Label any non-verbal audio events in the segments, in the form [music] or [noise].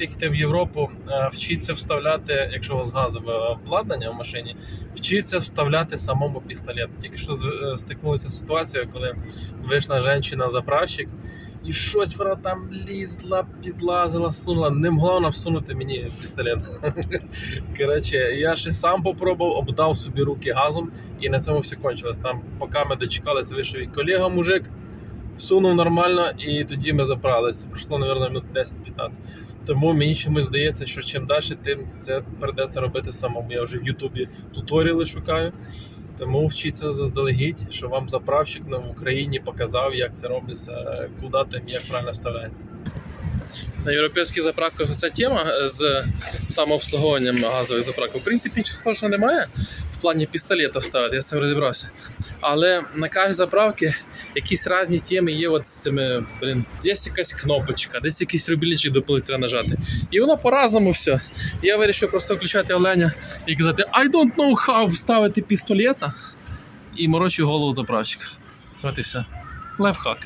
Їхати в Європу, е, вчіться вставляти, якщо у вас газове обладнання в машині, вчіться вставляти самому пістолет. Тільки що е, стикнулися з коли вийшла жінка заправщик, і щось вона там лізла, підлазила, сунула. Не могла вона всунути мені пістолет. [laughs] Коротше, я ще сам попробував, обдав собі руки газом, і на цьому все кончилось. Там, поки ми дочекалися, вийшов і колега мужик, всунув нормально, і тоді ми забралися. Пройшло, мабуть, минут 10-15. Тому мені чомусь здається, що чим далі, тим це придеться робити самому. Я вже в Ютубі туторіали шукаю. Тому вчіться заздалегідь, що вам заправщик в Україні показав, як це робиться, куди там як правильно вставляється. На європейських заправках ця тема з самообслуговуванням газових заправок. В принципі, нічого сложного немає в плані пістолета вставити, я з цим розібрався. Але на кожній заправці якісь різні теми є от з цими, блін, є якась кнопочка, десь якийсь рубільничок дополнительно треба нажати. І воно по-разному все. Я вирішив просто включати Оленя і казати I don't know how вставити пістолета і морочу голову заправщика. От і все. Лайфхак.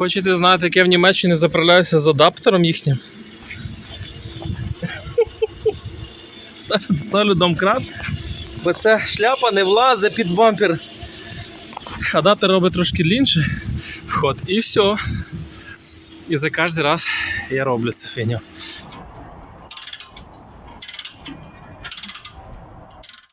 Хочете знати, як я в Німеччині заправляюся з адаптером їхнім? Ставлю- домкрат, бо ця шляпа не влазить під бампер. Адаптер робить трошки лінше вход і все. І за кожен раз я роблю це фігню.